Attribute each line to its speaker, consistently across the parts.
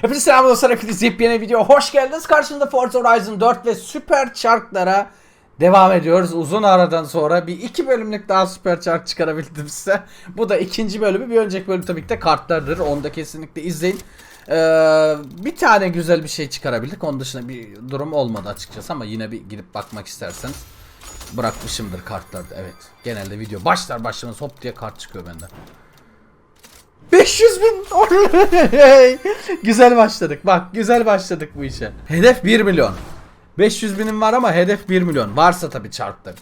Speaker 1: Hepinize selam dostlar. Hepiniz yepyeni video. Hoş geldiniz. Karşınızda Forza Horizon 4 ve Süper Çarklara devam ediyoruz. Uzun aradan sonra bir iki bölümlük daha Süper Çark çıkarabildim size. Bu da ikinci bölümü. Bir önceki bölüm tabii ki de kartlardır. Onu da kesinlikle izleyin. Ee, bir tane güzel bir şey çıkarabildik. Onun dışında bir durum olmadı açıkçası ama yine bir gidip bakmak isterseniz bırakmışımdır kartlarda. Evet. Genelde video başlar başlamaz hop diye kart çıkıyor benden. 500 bin. Güzel başladık. Bak güzel başladık bu işe. Hedef 1 milyon. 500 binim var ama hedef 1 milyon. Varsa tabii çarptı.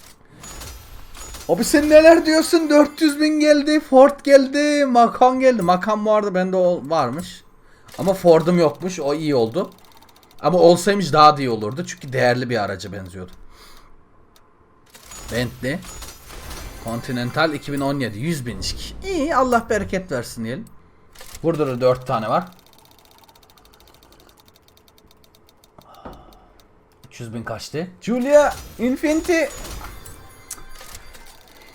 Speaker 1: Abi sen neler diyorsun? 400 bin geldi. Ford geldi. Macan geldi. Macan bu arada bende varmış. Ama Ford'um yokmuş. O iyi oldu. Ama olsaymış daha da iyi olurdu. Çünkü değerli bir araca benziyordu. Bentley. Continental 2017 100 binlik. İyi Allah bereket versin diyelim. Burada da 4 tane var. 300 bin kaçtı? Julia Infinity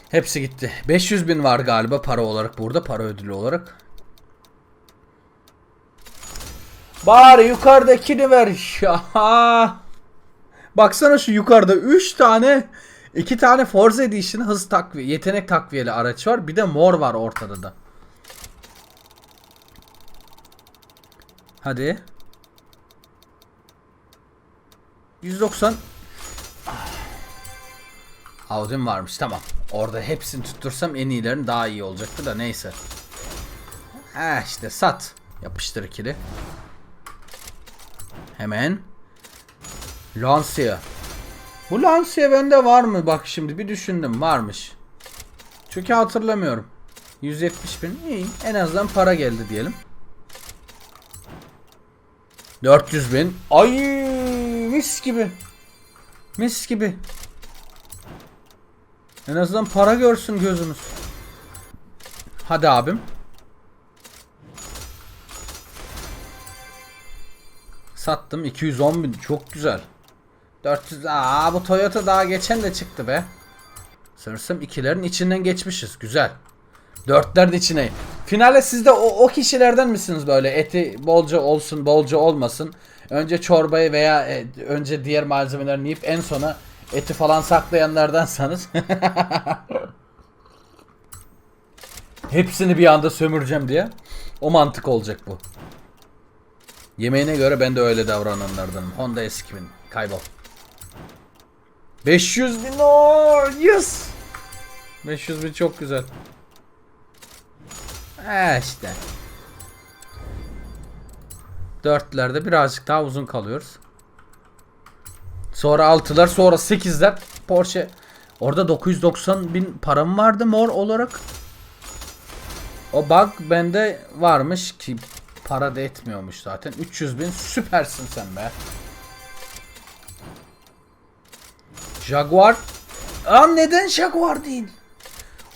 Speaker 1: Hepsi gitti. 500 bin var galiba para olarak burada. Para ödülü olarak. Bari yukarıdakini ver. Şaha. Baksana şu yukarıda 3 tane 2 tane Forza Edition hız takviye, yetenek takviyeli araç var. Bir de mor var ortada da. Hadi. 190 Audi'm varmış tamam. Orada hepsini tuttursam en iyilerin daha iyi olacaktı da neyse. Ha işte sat. Yapıştır ikili. Hemen. Lancia. Bu Lancia bende var mı? Bak şimdi bir düşündüm. Varmış. Çünkü hatırlamıyorum. 170 bin. İyi. En azından para geldi diyelim. 400 bin. Ay mis gibi. Mis gibi. En azından para görsün gözümüz. Hadi abim. Sattım 210 bin. Çok güzel. 400. Aa bu Toyota daha geçen de çıktı be. Sanırsam ikilerin içinden geçmişiz. Güzel. Dörtler de içine. Finale siz de o, o kişilerden misiniz böyle eti bolca olsun bolca olmasın. Önce çorbayı veya e, önce diğer malzemelerini yiyip en sona eti falan saklayanlardansanız. Hepsini bir anda sömüreceğim diye. O mantık olacak bu. Yemeğine göre ben de öyle davrananlardanım. Honda S2000 kaybol. 500 bin o yes. 500 bin çok güzel. He işte. Dörtlerde birazcık daha uzun kalıyoruz. Sonra altılar sonra sekizler Porsche. Orada 990 bin param vardı mor olarak. O bug bende varmış ki para da etmiyormuş zaten. 300 bin süpersin sen be. Jaguar. Aa neden Jaguar değil?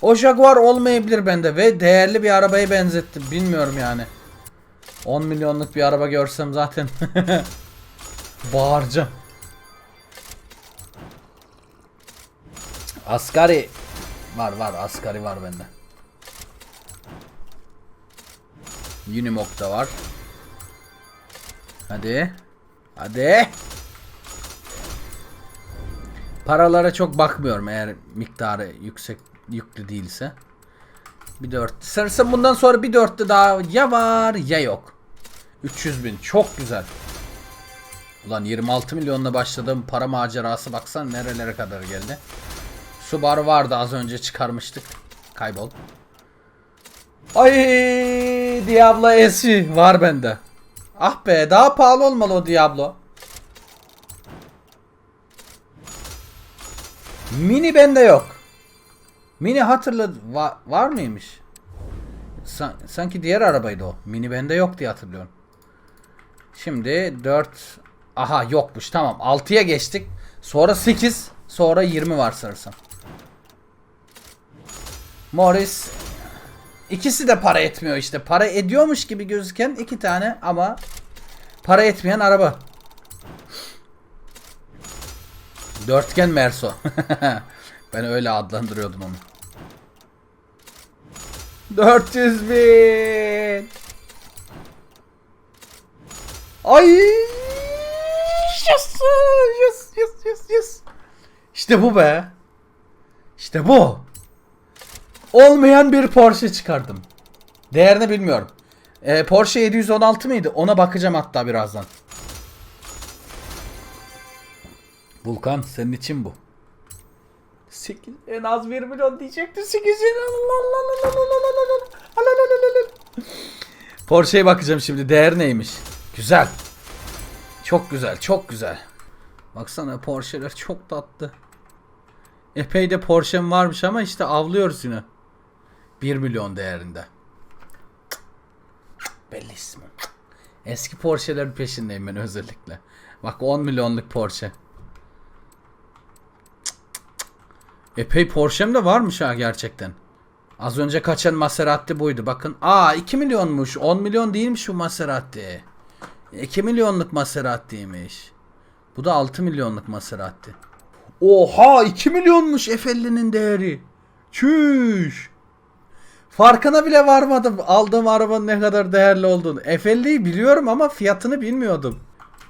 Speaker 1: O Jaguar olmayabilir bende ve değerli bir arabaya benzettim. Bilmiyorum yani. 10 milyonluk bir araba görsem zaten bağıracağım. Asgari var var asgari var bende. Unimog da var. Hadi. Hadi. Paralara çok bakmıyorum eğer miktarı yüksek yüklü değilse. Bir dört. Sanırsam bundan sonra bir dörtte daha ya var ya yok. 300 bin çok güzel. Ulan 26 milyonla başladığım para macerası baksan nerelere kadar geldi. Subaru vardı az önce çıkarmıştık. Kaybol. Ay Diablo S var bende. Ah be daha pahalı olmalı o Diablo. Mini bende yok. Mini hatırladı va- var mıymış? San- sanki diğer arabaydı o. Mini bende yok diye hatırlıyorum. Şimdi 4 aha yokmuş tamam 6'ya geçtik. Sonra 8 sonra 20 var sanırsam. Morris ikisi de para etmiyor işte. Para ediyormuş gibi gözüken iki tane ama para etmeyen araba. Dörtgen Merso. ben öyle adlandırıyordum onu. 400 bin. Ay! Yes! Yes! Yes! Yes! Yes! İşte bu be. İşte bu. Olmayan bir Porsche çıkardım. Değerini bilmiyorum. Ee, Porsche 716 mıydı? Ona bakacağım hatta birazdan. Vulkan senin için bu. 8 en az 1 milyon diyecekti 8 Porsche'ye bakacağım şimdi değer neymiş. Güzel. Çok güzel çok güzel. Baksana Porsche'ler çok tatlı. Epey de Porsche'm varmış ama işte avlıyoruz yine. 1 milyon değerinde. Belli ismi. Eski Porsche'lerin peşindeyim ben özellikle. Bak 10 milyonluk Porsche. Epey Porsche'm de varmış ha gerçekten. Az önce kaçan Maserati buydu. Bakın. Aa 2 milyonmuş. 10 milyon değilmiş bu Maserati. 2 milyonluk Maserati'ymiş. Bu da 6 milyonluk Maserati. Oha 2 milyonmuş F50'nin değeri. Çüş. Farkına bile varmadım aldığım arabanın ne kadar değerli olduğunu. F50'yi biliyorum ama fiyatını bilmiyordum.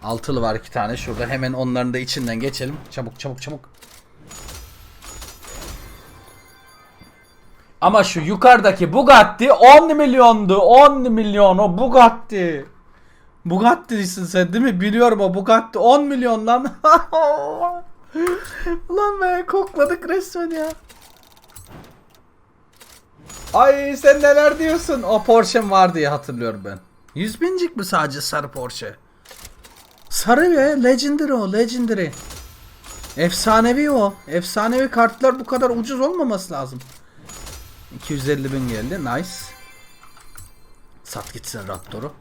Speaker 1: Altılı var iki tane şurada. Hemen onların da içinden geçelim. Çabuk çabuk çabuk. Ama şu yukarıdaki Bugatti 10 milyondu. 10 milyon o Bugatti. Bugatti'sin sen değil mi? Biliyorum o Bugatti 10 milyon lan. Ulan be kokladık resmen ya. Ay sen neler diyorsun? O Porsche'm var diye hatırlıyorum ben. 100 bincik mi sadece sarı Porsche? Sarı be Legendary o Legendary. Efsanevi o. Efsanevi kartlar bu kadar ucuz olmaması lazım. 250 bin geldi. Nice. Sat gitsin Raptor'u.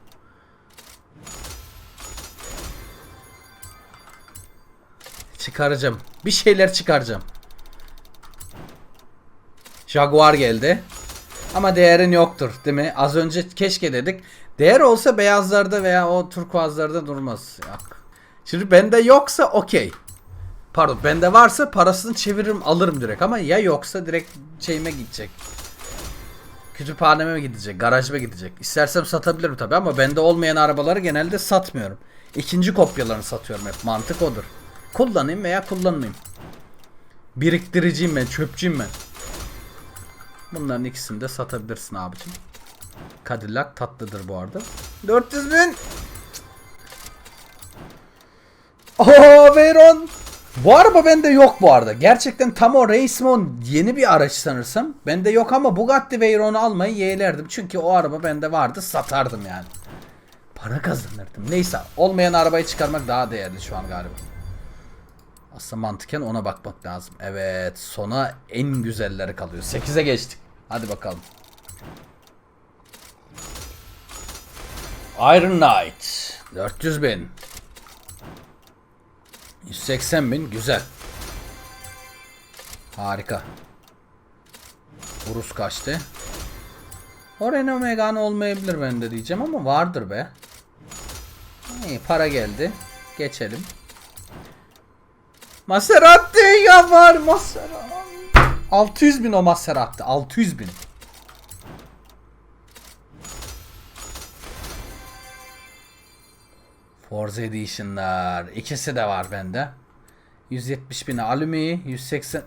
Speaker 1: Çıkaracağım. Bir şeyler çıkaracağım. Jaguar geldi. Ama değerin yoktur değil mi? Az önce keşke dedik. Değer olsa beyazlarda veya o turkuazlarda durmaz. Yok. Şimdi bende yoksa okey. Pardon bende varsa parasını çeviririm alırım direkt ama ya yoksa direkt şeyime gidecek. Kütüphaneme mi gidecek, garajıma gidecek. İstersem satabilirim tabi ama bende olmayan arabaları genelde satmıyorum. İkinci kopyalarını satıyorum hep. Mantık odur. Kullanayım veya kullanmayayım. Biriktiriciyim ben, çöpçüyüm ben. Bunların ikisini de satabilirsin abicim. Cadillac tatlıdır bu arada. 400 bin. Oho Veyron. Bu araba bende yok bu arada. Gerçekten tam o Racemon yeni bir araç sanırsam. Bende yok ama Bugatti Veyron'u almayı yeğlerdim. Çünkü o araba bende vardı satardım yani. Para kazanırdım. Neyse olmayan arabayı çıkarmak daha değerli şu an galiba. Aslında mantıken ona bakmak lazım. Evet sona en güzelleri kalıyor. 8'e geçtik. Hadi bakalım. Iron Knight. 400 bin. 180 bin. Güzel. Harika. Urus kaçtı. O Renault Megane olmayabilir bende diyeceğim ama vardır be. İyi para geldi. Geçelim. Maserati ya var Maserati. 600 bin o Maserati. 600 bin. Forza Edition'lar. İkisi de var bende. 170 bin alümi. 180.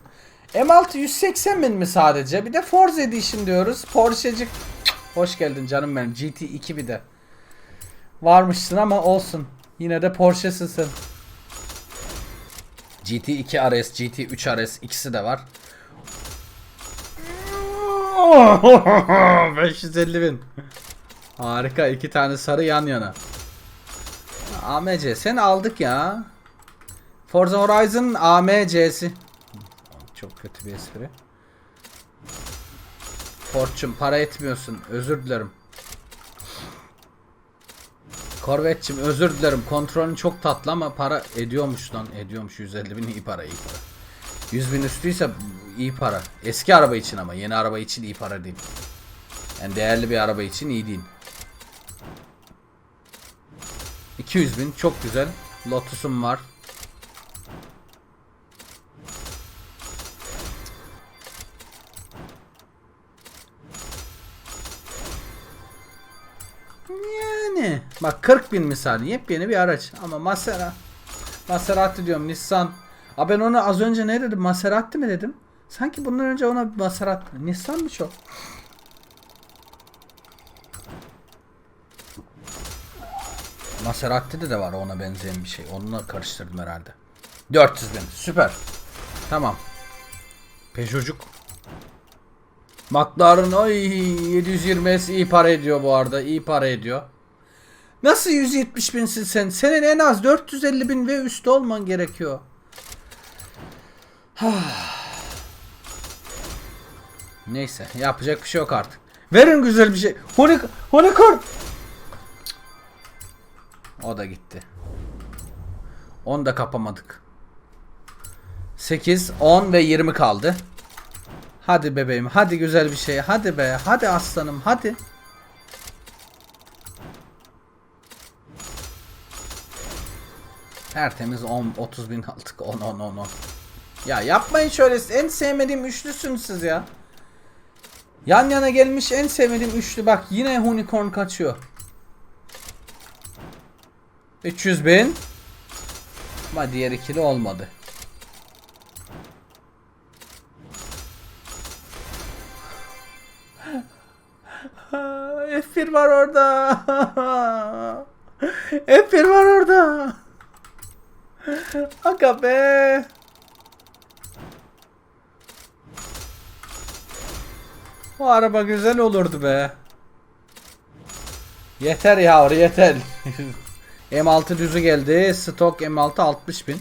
Speaker 1: M6 180 bin mi sadece? Bir de Forza Edition diyoruz. Porsche'cik. Hoş geldin canım benim. GT2 bir de. Varmışsın ama olsun. Yine de Porsche'sin sen. GT2 RS, GT3 RS ikisi de var. 550 bin. Harika iki tane sarı yan yana. AMC sen aldık ya. Forza Horizon AMC'si. Çok kötü bir espri. Fortune para etmiyorsun. Özür dilerim. Korvetçim özür dilerim. Kontrolün çok tatlı ama para ediyormuş lan. Ediyormuş 150 bin iyi para iyi para. 100 bin üstüyse iyi para. Eski araba için ama yeni araba için iyi para değil. Yani değerli bir araba için iyi değil. 200 bin çok güzel. Lotus'um var. Yani Bak 40 bin misal yepyeni bir araç ama Masera Maserati diyorum Nissan. Aa ben ona az önce ne dedim? Maserati mi dedim? Sanki bundan önce ona Maserati. Nissan mı çok? Maserati'de de var ona benzeyen bir şey. Onunla karıştırdım herhalde. 400 bin. Süper. Tamam. Peugeot'cuk. McLaren oy 720S iyi para ediyor bu arada. iyi para ediyor. Nasıl 170 binsin sen? Senin en az 450 bin ve üstü olman gerekiyor. Neyse yapacak bir şey yok artık. Verin güzel bir şey. Honik Unicorn. O da gitti. 10 da kapamadık. 8, 10 ve 20 kaldı. Hadi bebeğim, hadi güzel bir şey. Hadi be, hadi aslanım, hadi. Tertemiz 10, 30 bin aldık. 10, 10, 10, 10. Ya yapmayın şöyle. En sevmediğim üçlüsünüz siz ya. Yan yana gelmiş en sevmediğim üçlü. Bak yine unicorn kaçıyor. 300 bin. Ama diğer ikili olmadı. F1 var orada. F1 var orada. Aga be. O araba güzel olurdu be. Yeter yavru yeter. M6 düzü geldi. Stok M6 60 bin.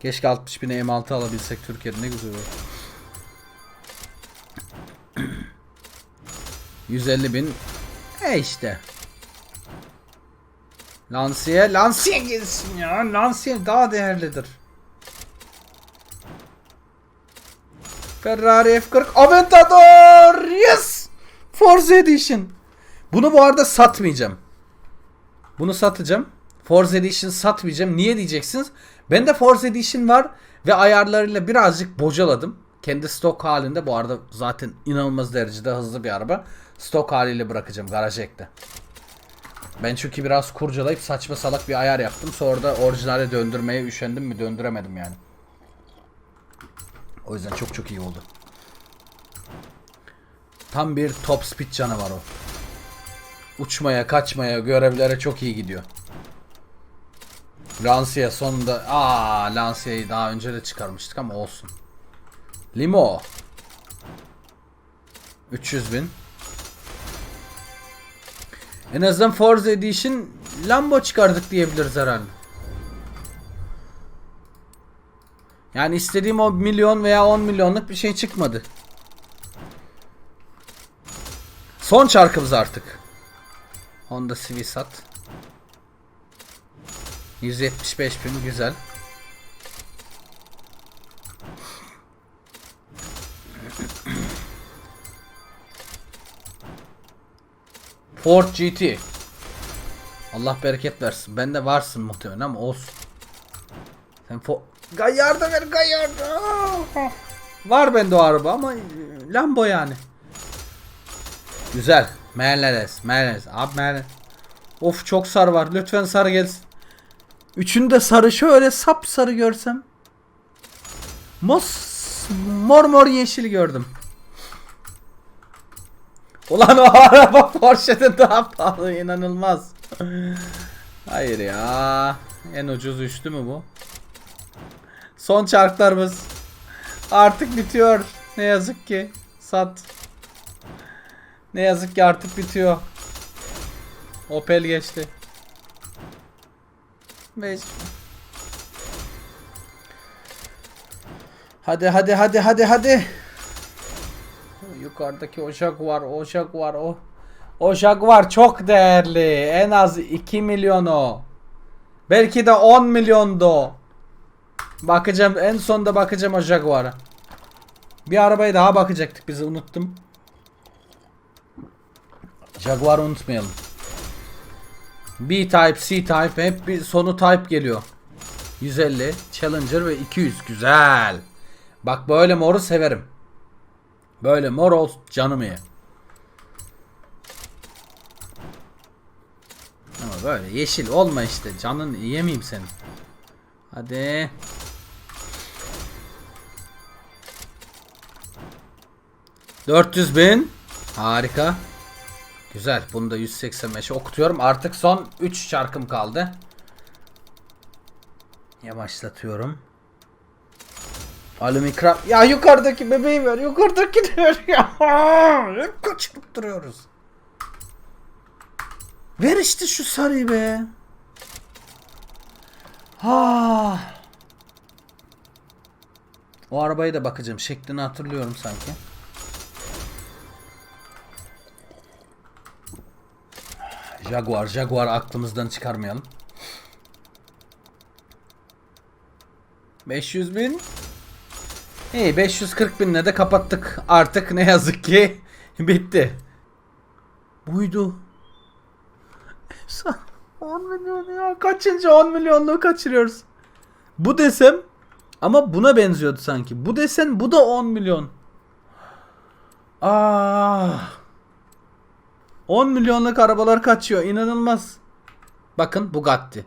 Speaker 1: Keşke 60 bine M6 alabilsek Türkiye'de ne güzel olur. 150 bin. E işte. Lancia, Lancia gelsin ya. Lancia daha değerlidir. Ferrari F40 Aventador. Yes! Forza Edition. Bunu bu arada satmayacağım. Bunu satacağım. Forza Edition satmayacağım. Niye diyeceksiniz? Bende Forza Edition var ve ayarlarıyla birazcık bocaladım. Kendi stok halinde bu arada zaten inanılmaz derecede hızlı bir araba. Stok haliyle bırakacağım garaja ekle. Ben çünkü biraz kurcalayıp saçma salak bir ayar yaptım. Sonra da orijinale döndürmeye üşendim mi döndüremedim yani. O yüzden çok çok iyi oldu. Tam bir top speed canavar o. Uçmaya, kaçmaya, görevlere çok iyi gidiyor. Lancia sonunda... Aa, Lancia'yı daha önce de çıkarmıştık ama olsun. Limo. 300 bin. En azından Forza Edition Lambo çıkardık diyebiliriz herhalde. Yani istediğim o milyon veya 10 milyonluk bir şey çıkmadı. Son çarkımız artık. Honda Civic sat. 175 bin güzel. Ford GT. Allah bereket versin. Bende varsın muhtemelen ama olsun. Sen Ford... Gayyarda ver Gayyarda. Var bende o araba ama Lambo yani. Güzel. Mercedes. Mercedes. Abi Mercedes. Of çok sarı var. Lütfen sarı gelsin. Üçünü de sarı şöyle sap sarı görsem. Mos mor mor yeşil gördüm. Ulan o araba Porsche'den daha pahalı inanılmaz. Hayır ya. En ucuz üçlü mü bu? Son çarklarımız. Artık bitiyor. Ne yazık ki. Sat. Ne yazık ki artık bitiyor. Opel geçti. 5 Hadi hadi hadi hadi hadi. Yukarıdaki o Jaguar, o Jaguar, o o Jaguar çok değerli. En az 2 milyon o. Belki de 10 milyondu. Bakacağım en sonda bakacağım o Jaguar'a. Bir arabaya daha bakacaktık bizi unuttum. Jaguar'ı unutmayalım. B-Type, C-Type hep bir sonu Type geliyor. 150, Challenger ve 200 güzel. Bak böyle moru severim. Böyle mor ol canım iyi. Ama böyle yeşil olma işte. Canın yemeyeyim seni. Hadi. ...400 bin. Harika. Güzel. Bunu da 185'e okutuyorum. Artık son 3 çarkım kaldı. Yavaşlatıyorum. Alüm ikram. Ya yukarıdaki bebeği ver. Yukarıdaki ver ya. Hep duruyoruz. Ver işte şu sarıyı be. Ha. O arabaya da bakacağım. Şeklini hatırlıyorum sanki. Jaguar, Jaguar aklımızdan çıkarmayalım. 500 bin. İyi 540 binle de kapattık. Artık ne yazık ki bitti. Buydu. Efsane. 10 milyon ya. Kaçıncı 10 milyonluğu kaçırıyoruz. Bu desem ama buna benziyordu sanki. Bu desen bu da 10 milyon. Ah. 10 milyonluk arabalar kaçıyor. İnanılmaz. Bakın Bugatti.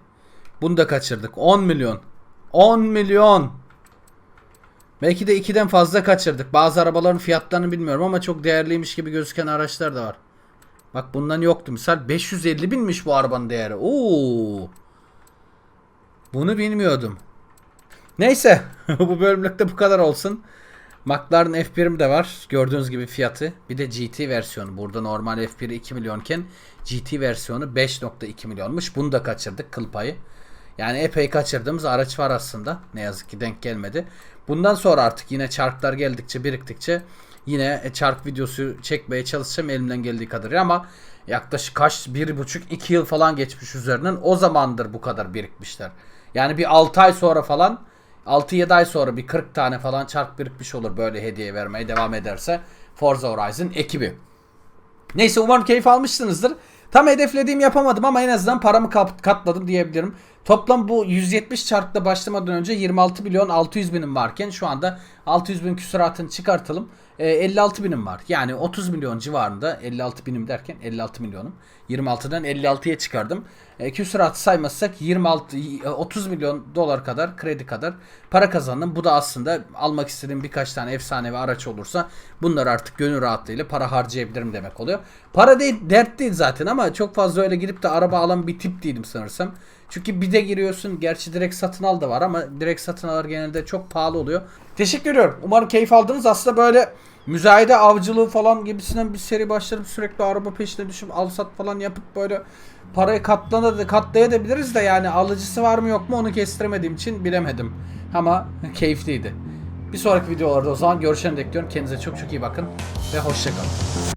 Speaker 1: Bunu da kaçırdık. 10 milyon. 10 milyon. Belki de 2'den fazla kaçırdık. Bazı arabaların fiyatlarını bilmiyorum ama çok değerliymiş gibi gözüken araçlar da var. Bak bundan yoktu. Misal 550 binmiş bu arabanın değeri. Oo. Bunu bilmiyordum. Neyse. bu bölümlükte bu kadar olsun. McLaren F1'im de var. Gördüğünüz gibi fiyatı. Bir de GT versiyonu. Burada normal F1 2 milyonken GT versiyonu 5.2 milyonmuş. Bunu da kaçırdık kıl payı. Yani epey kaçırdığımız araç var aslında. Ne yazık ki denk gelmedi. Bundan sonra artık yine çarklar geldikçe biriktikçe yine e, çark videosu çekmeye çalışacağım elimden geldiği kadarıyla ama yaklaşık kaç bir buçuk iki yıl falan geçmiş üzerinden o zamandır bu kadar birikmişler. Yani bir 6 ay sonra falan 6-7 ay sonra bir 40 tane falan çark birikmiş olur böyle hediye vermeye devam ederse Forza Horizon ekibi. Neyse umarım keyif almışsınızdır. Tam hedeflediğim yapamadım ama en azından paramı kat- katladım diyebilirim. Toplam bu 170 çarkla başlamadan önce 26 milyon 600 binim varken şu anda 600 bin küsuratını çıkartalım. E, 56 binim var. Yani 30 milyon civarında 56 binim derken 56 milyonum. 26'dan 56'ya çıkardım. E, küsuratı saymazsak 26 e, 30 milyon dolar kadar kredi kadar para kazandım. Bu da aslında almak istediğim birkaç tane efsanevi araç olursa bunları artık gönül rahatlığıyla para harcayabilirim demek oluyor. Para değil dert değil zaten ama çok fazla öyle gidip de araba alan bir tip değilim sanırsam. Çünkü bir de giriyorsun. Gerçi direkt satın al da var ama direkt satın alır genelde çok pahalı oluyor. Teşekkür ediyorum. Umarım keyif aldınız. Aslında böyle müzayede avcılığı falan gibisinden bir seri başlarım. Sürekli araba peşine düşüp al sat falan yapıp böyle parayı katlana katlayabiliriz de yani alıcısı var mı yok mu onu kestiremediğim için bilemedim. Ama keyifliydi. Bir sonraki videolarda o zaman görüşene dek diyorum. Kendinize çok çok iyi bakın ve hoşçakalın.